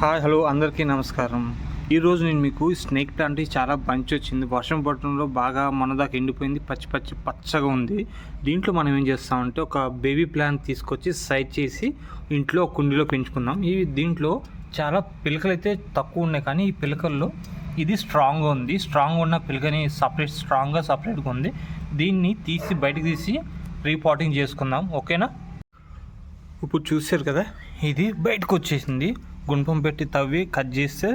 Hi hello అందరికీ నమస్కారం. ఈరోజు నేను మీకు స్నేక్ ప్లాంట్ చాలా బంచి వచ్చింది. వర్షం పడటంలో బాగా మన దాకా ఎండిపోయింది. పచ్చి పచ్చి పచ్చగా ఉంది. దీంట్లో మనం ఏం చేస్తామంటే ఒక బేబీ ప్లాంట్ తీసుకొచ్చి సైజ్ చేసి ఇంట్లో కుండీలో పెంచుకుందాం. ఇవి దీంట్లో చాలా పిలకలు అయితే తక్కువ ఉన్నాయి కానీ ఈ పిలకల్లో ఇది స్ట్రాంగ్గా ఉంది. స్ట్రాంగ్ ఉన్న పిలకని సపరేట్ స్ట్రాంగ్గా సపరేట్గా ఉంది. దీన్ని తీసి బయటకు తీసి రీపాటింగ్ చేసుకుందాం. ఓకేనా? ఇప్పుడు చూసారు కదా ఇది బయటకు వచ్చేసింది. గుణపం పెట్టి తవ్వి కట్ చేస్తే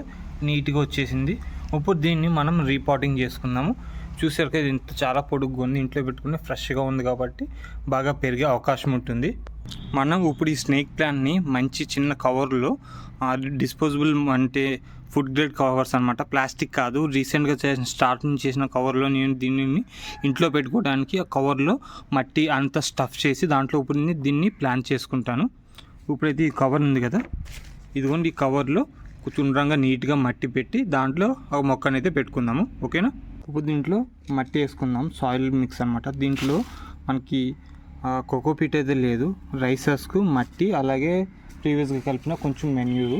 నీట్గా వచ్చేసింది. ఇప్పుడు దీన్ని మనం రీపాటింగ్ చేసుకుందాము. చూశారు కదా ఇది ఇంత చాలా పొడుగు ఉంది. ఇంట్లో పెట్టుకుని ఫ్రెష్గా ఉంది కాబట్టి బాగా పెరిగే అవకాశం ఉంటుంది. మనం ఇప్పుడు ఈ స్నేక్ ప్లాంట్ని మంచి చిన్న కవర్లో డిస్పోజబుల్ అంటే ఫుడ్ గ్రేడ్ కవర్స్ అనమాట ప్లాస్టిక్ కాదు. రీసెంట్గా చేసిన స్టార్టింగ్ చేసిన కవర్లో నేను దీనిని ఇంట్లో పెట్టుకోవడానికి ఆ కవర్లో మట్టి అంతా స్టఫ్ చేసి దాంట్లో ఇప్పుడు దీన్ని ప్లాన్ చేసుకుంటాను. ఇప్పుడైతే ఈ కవర్ ఉంది కదా. ఇదిగోండి ఈ కవర్లో చుండ్రంగా నీట్గా మట్టి పెట్టి దాంట్లో ఒక మొక్కనైతే అయితే పెట్టుకుందాము ఓకేనా? ఇప్పుడు దీంట్లో మట్టి వేసుకుందాం సాయిల్ మిక్స్ అనమాట దీంట్లో మనకి కోకోపీట్ అయితే లేదు. రైసెస్కు మట్టి అలాగే ప్రీవియస్గా కలిపిన కొంచెం మెన్యూరు.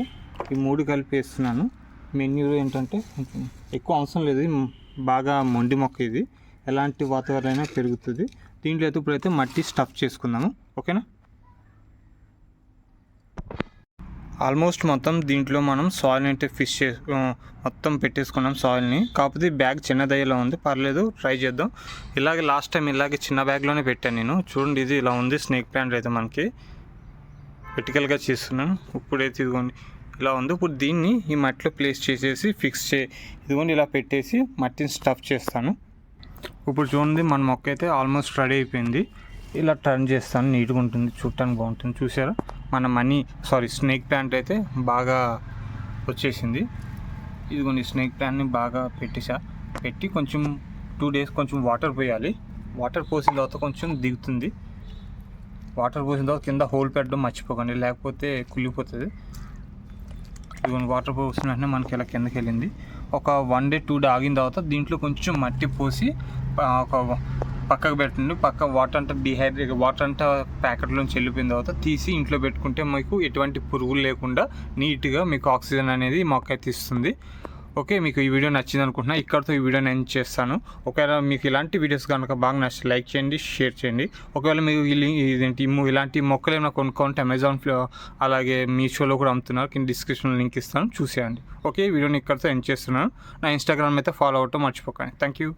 ఈ మూడు కలిపి వేస్తున్నాను. మెన్యూరు ఏంటంటే కొంచెం ఎక్కువ అవసరం లేదు. బాగా మొండి మొక్క ఇది. ఎలాంటి వాతావరణం అయినా పెరుగుతుంది. దీంట్లో అయితే ఇప్పుడైతే మట్టి స్టఫ్ చేసుకుందాము ఓకేనా? ఆల్మోస్ట్ మొత్తం దీంట్లో మనం సాయిల్ అయితే ఫిష్ చే మొత్తం పెట్టేసుకున్నాం సాయిల్ని కాకపోతే బ్యాగ్ చిన్న దయ్యలో ఉంది. పర్లేదు ట్రై చేద్దాం. ఇలాగే లాస్ట్ టైం ఇలాగే చిన్న బ్యాగ్లోనే పెట్టాను నేను. చూడండి ఇది ఇలా ఉంది స్నేక్ ప్యాంట్ అయితే మనకి. వెటికల్గా చేస్తున్నాను. ఇప్పుడైతే ఇదిగోండి ఇలా ఉంది. ఇప్పుడు దీన్ని ఈ మట్టిలో ప్లేస్ చేసేసి ఫిక్స్ చే ఇదిగోండి ఇలా పెట్టేసి మట్టిని స్టఫ్ చేస్తాను. ఇప్పుడు చూడండి మన మొక్క అయితే ఆల్మోస్ట్ రెడీ అయిపోయింది. ఇలా టర్న్ చేస్తాను. నీట్గా ఉంటుంది చూడటానికి బాగుంటుంది. చూసారా? మన మనీ సారీ స్నేక్ ప్లాంట్ అయితే బాగా వచ్చేసింది. ఇదిగోండి స్నేక్ ప్లాంట్ని బాగా పెట్టేసా. పెట్టి కొంచెం టూ డేస్ కొంచెం వాటర్ పోయాలి. వాటర్ పోసిన తర్వాత కొంచెం దిగుతుంది. వాటర్ పోసిన తర్వాత కింద హోల్ పెట్టడం మర్చిపోకండి లేకపోతే కుళ్ళిపోతుంది. ఇదిగోండి వాటర్ పోసిన వెంటనే మనకి ఇలా కిందకి వెళ్ళింది. ఒక వన్ డే టూ డే ఆగిన తర్వాత దీంట్లో కొంచెం మట్టి పోసి ఒక పక్కకు పెట్టండి. పక్క వాటర్ అంతా డిహైడ్రేట్ వాటర్ అంతా ప్యాకెట్లోంచి వెళ్ళిపోయిన తర్వాత తీసి ఇంట్లో పెట్టుకుంటే మీకు ఎటువంటి పురుగులు లేకుండా నీట్గా మీకు ఆక్సిజన్ అనేది మొక్కైతే అయితే ఇస్తుంది ఓకే మీకు ఈ వీడియో నచ్చింది అనుకుంటున్నా. ఇక్కడతో ఈ వీడియో నేను చేస్తాను. ఒకవేళ మీకు ఇలాంటి వీడియోస్ కనుక బాగా నచ్చి లైక్ చేయండి షేర్ చేయండి. ఒకవేళ మీకు ఇదేంటి ఇలాంటి మొక్కలు ఏమైనా కొనుక్కోంటే అమెజాన్ అలాగే మీషోలో కూడా అమ్ముతున్నారు. కింద డిస్క్రిప్షన్లో లింక్ ఇస్తాను. చూసేయండి. ఓకే వీడియోని ఇక్కడతో ఎండ్ చేస్తున్నాను. నా ఇన్స్టాగ్రామ్ అయితే ఫాలో అవటం మర్చిపోకండి. Thank you